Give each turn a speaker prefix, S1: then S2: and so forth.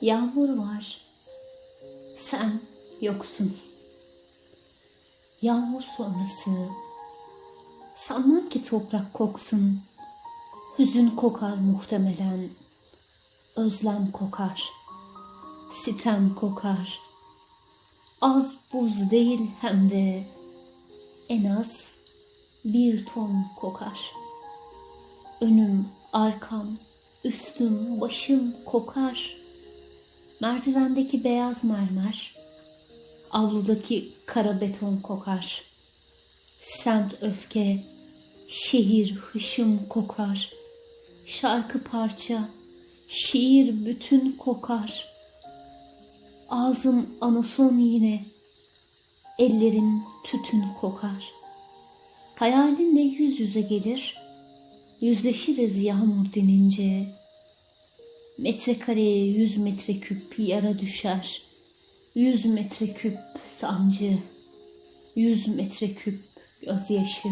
S1: Yağmur var. Sen yoksun. Yağmur sonrası. Sanmam ki toprak koksun. Hüzün kokar muhtemelen. Özlem kokar. Sitem kokar. Az buz değil hem de en az bir ton kokar. Önüm, arkam, üstüm, başım kokar. Merdivendeki beyaz mermer, avludaki kara beton kokar. Semt öfke, şehir hışım kokar. Şarkı parça, şiir bütün kokar. Ağzım anason yine, ellerim tütün kokar. Hayalinle yüz yüze gelir, yüzleşiriz yağmur dinince. Metrekareye yüz metreküp yara düşer, yüz metreküp sancı, yüz metreküp gözyaşı.